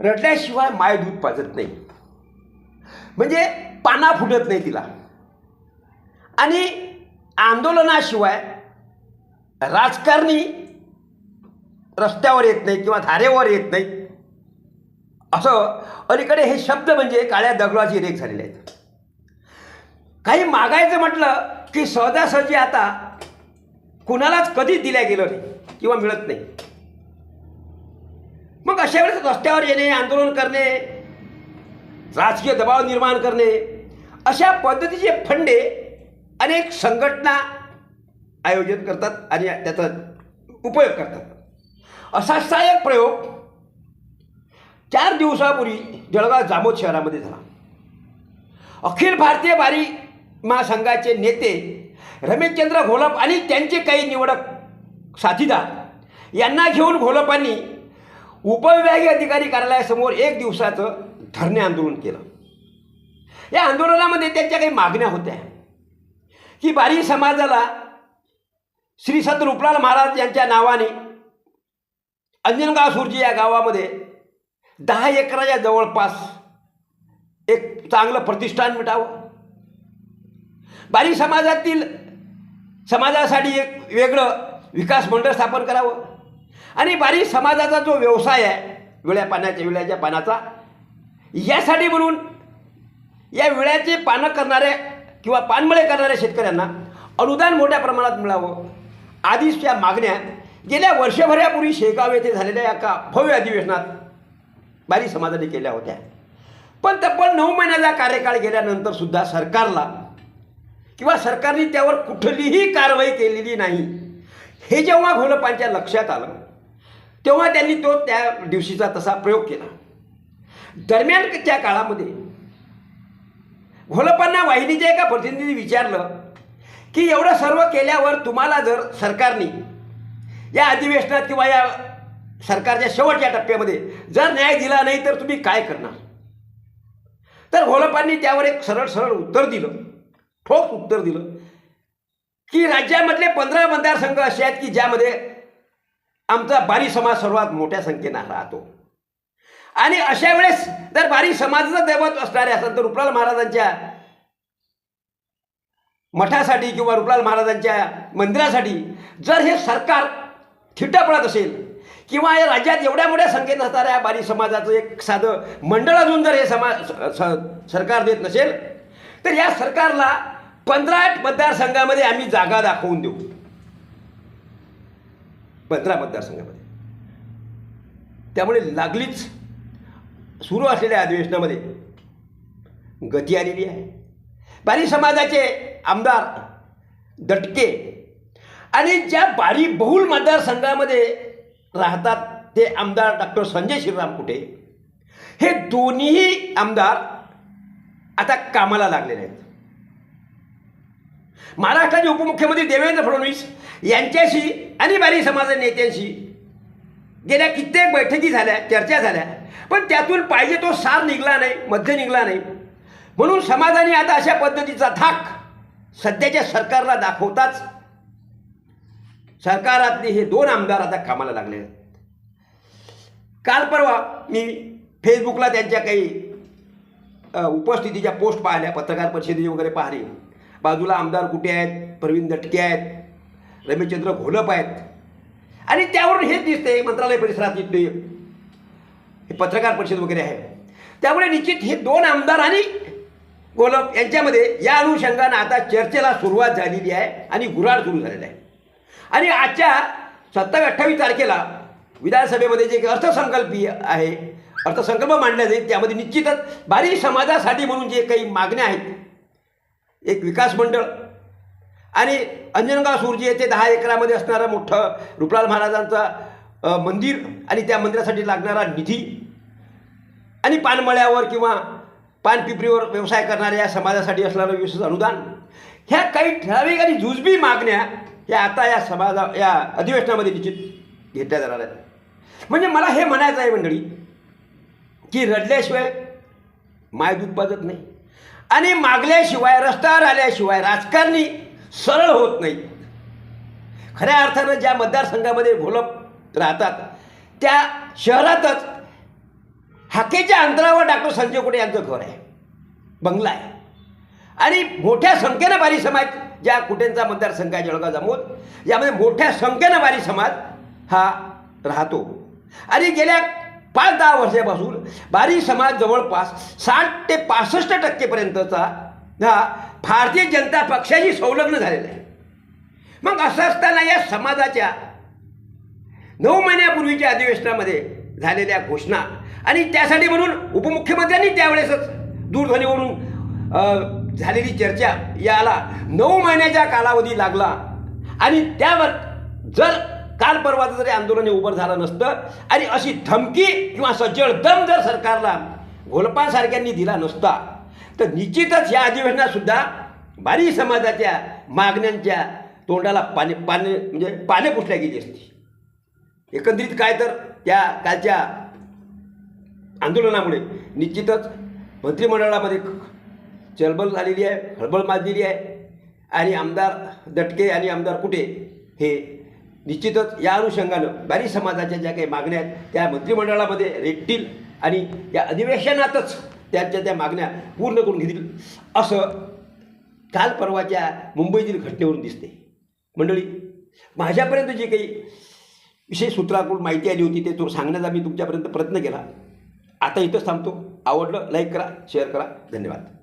रडल्याशिवाय माय दूध पाजत नाही. म्हणजे पाना फुटत नाही तिला. आणि आंदोलनाशिवाय राजकारणी रस्त्यावर येत नाही किंवा धारेवर येत नाही. असं अलीकडे हे शब्द म्हणजे काळ्या दगडाची रेख झालेले आहेत. काही मागायचं म्हटलं की सहजासहजी आता कुणालाच कधी दिल्या गेलं नाही किंवा मिळत नाही. मग अशा वेळेस रस्त्यावर येणे आंदोलन करणे राजकीय दबाव निर्माण करणे अशा पद्धतीचे फंडे अनेक संघटना आयोजित करतात आणि त्याचा उपयोग करतात. असा सहाय्यक प्रयोग चार दिवसापूर्वी जळगाव जामोद शहरामध्ये झाला. अखिल भारतीय बारी महासंघाचे नेते रमेशचंद्र घोलप आणि त्यांचे काही निवडक साथीदार यांना घेऊन घोलपांनी उपविभागीय अधिकारी कार्यालयासमोर एक दिवसाचं धरणे आंदोलन केलं. या आंदोलनामध्ये त्यांच्या काही मागण्या होत्या. की बारी समाजाला श्री संत रूपलाल महाराज यांच्या नावाने अंजनगाव सुरजी या गावामध्ये दहा एकराच्या जवळपास एक चांगलं प्रतिष्ठान मिटावं. बारी समाजातील समाजासाठी एक वेगळं विकास मंडळ स्थापन करावं. आणि बारी समाजाचा जो व्यवसाय आहे विळ्या पाण्याच्या विळ्याच्या पानाचा यासाठी म्हणून या विळ्याचे पानं करणाऱ्या किंवा पानमळे करणाऱ्या शेतकऱ्यांना अनुदान मोठ्या प्रमाणात मिळावं. आधीच या मागण्या गेल्या वर्षभरापूर्वी शेगाव येथे झालेल्या एका भव्य अधिवेशनात बारी समाजाने केल्या होत्या. पण तब्बल नऊ महिन्याचा कार्यकाळ गेल्यानंतर सुद्धा सरकारला किंवा सरकारने त्यावर कुठलीही कारवाई केलेली नाही. हे जेव्हा घोलपांच्या लक्षात आलं तेव्हा त्यांनी तो त्या दिवशीचा तसा प्रयोग केला. दरम्यानच्या काळामध्ये घोलपांना वाहिनीच्या एका प्रतिनिधीने विचारलं की एवढं सर्व केल्यावर तुम्हाला जर सरकारने या अधिवेशनात किंवा या सरकारच्या शेवटच्या टप्प्यामध्ये जर न्याय दिला नाही तर तुम्ही काय करणार? तर घोलपांनी त्यावर एक सरळ सरळ उत्तर दिलं. ठोक उत्तर दिलं की राज्यामधले पंधरा मतदारसंघ असे आहेत की ज्यामध्ये आमचा बारी समाज सर्वात मोठ्या संख्येनं राहतो. आणि अशा वेळेस जर बारी समाजाचं दैवत असणारे असेल तर रुपलाल महाराजांच्या मठासाठी किंवा रुपलाल महाराजांच्या मंदिरासाठी जर हे सरकार थिटा पडत असेल किंवा या राज्यात एवढ्या मोठ्या संख्येत असणाऱ्या बारी समाजाचं एक साधं मंडळ अजून जर हे समाज स- सरकार देत नसेल तर या सरकारला पंधरा मतदारसंघामध्ये आम्ही जागा दाखवून देऊ. पंधरा मतदारसंघामध्ये. त्यामुळे लागलीच सुरू असलेल्या अधिवेशनामध्ये गती आलेली आहे. बारी समाजाचे आमदार दटके आणि ज्या बारी बहुल मतदारसंघामध्ये राहतात ते आमदार डॉक्टर संजय श्रीराम कुठे हे दोन्हीही आमदार आता कामाला लागलेले आहेत. महाराष्ट्राचे उपमुख्यमंत्री देवेंद्र फडणवीस यांच्याशी आणि बारी समाज नेत्यांशी गेल्या कित्येक बैठकी झाल्या चर्चा झाल्या. पण त्यातून पाहिजे तो सार निघला नाही मध्य निघला नाही. म्हणून समाजाने आता अशा पद्धतीचा थाक सध्याच्या सरकारला दाखवताच सरकारातले हे दोन आमदार आता कामाला लागले आहेत. काल परवा मी फेसबुकला त्यांच्या काही उपस्थितीच्या पोस्ट पाहिल्या पत्रकार परिषदेची वगैरे पाहिली. बाजूला आमदार कुठे आहेत? प्रवीण दटके आहेत. रमेशचंद्र घोलप आहेत. आणि त्यावरून हेच दिसते मंत्रालय परिसरात इथले हे पत्रकार परिषद वगैरे आहे. त्यामुळे निश्चित हे दोन आमदार आणि गोलप यांच्यामध्ये या अनुषंगानं आता चर्चेला सुरुवात झालेली आहे आणि गुराड सुरू झालेला आहे. आणि आजच्या सत्तावीस अठ्ठावीस तारखेला विधानसभेमध्ये जे अर्थसंकल्पीय आहे अर्थसंकल्प मांडला जाईल त्यामध्ये निश्चितच बारी समाजासाठी म्हणून जे काही मागण्या आहेत एक विकास मंडळ. आणि अंजनगाव सुरजी येथे दहा एकरामध्ये असणारं मोठं रुपलाल महाराजांचा मंदिर आणि त्या मंदिरासाठी लागणारा निधी आणि पानमळ्यावर किंवा पानपिपरीवर व्यवसाय करणाऱ्या या समाजासाठी असणारं विशेष अनुदान. ह्या काही ठराविक आणि जुजबी मागण्या या आता या समाजा या अधिवेशनामध्ये निश्चित घेतल्या जाणार आहेत. म्हणजे मला हे म्हणायचं आहे मंडळी की रडल्याशिवाय माय दूध पाजत नाही. आणि मागल्याशिवाय रस्त्यावर आल्याशिवाय राजकारणी सरळ होत नाही. खऱ्या अर्थानं ज्या मतदारसंघामध्ये घोलप राहतात त्या शहरातच हाकेच्या अंतरावर डॉक्टर संजय कुटे यांचं घर आहे. बंगला आहे. आणि मोठ्या संख्येनं बारी समाज ज्या कुटेंचा मतदारसंघ आहे जळगाव जामोद यामध्ये मोठ्या संख्येनं बारी समाज हा राहतो. आणि गेल्या पाच दहा वर्षापासून बारी समाज जवळपास साठ ते पासष्ट टक्केपर्यंतचा हा भारतीय जनता पक्षाशी संलग्न झालेला आहे. मग असं असताना या समाजाच्या नऊ महिन्यापूर्वीच्या अधिवेशनामध्ये झालेल्या घोषणा आणि त्यासाठी म्हणून उपमुख्यमंत्र्यांनी त्यावेळेसच दूरध्वनीवरून झालेली चर्चा याला नऊ महिन्याचा कालावधी लागला आणि त्यावर जर काल परवाचं जरी आंदोलन हे उभं झालं नसतं आणि अशी धमकी किंवा सज्जड दम जर सरकारला घोलपासारख्यांनी दिला नसता तर निश्चितच या अधिवेशनातसुद्धा बारी समाजाच्या मागण्यांच्या तोंडाला पाणी पाने म्हणजे पाने पुसल्या गेली असती. एकंदरीत काय तर त्या कालच्या आंदोलनामुळे निश्चितच मंत्रिमंडळामध्ये चलबल झालेली आहे हळबळ माजलेली आहे आणि आमदार दटके आणि आमदार कुटे हे निश्चितच या अनुषंगानं बारी समाजाच्या ज्या काही मागण्या आहेत त्या मंत्रिमंडळामध्ये रेटतील आणि या अधिवेशनातच त्यांच्या त्या मागण्या पूर्ण करून घेतील असं काल परवाच्या मुंबईतील घटनेवरून दिसते मंडळी माझ्यापर्यंत जे काही विषय सूत्राकडून माहिती आली होती ते तो सांगण्याचा मी तुमच्यापर्यंत प्रयत्न केला. आता इथंच थांबतो. आवडलं लाईक करा शेअर करा. धन्यवाद.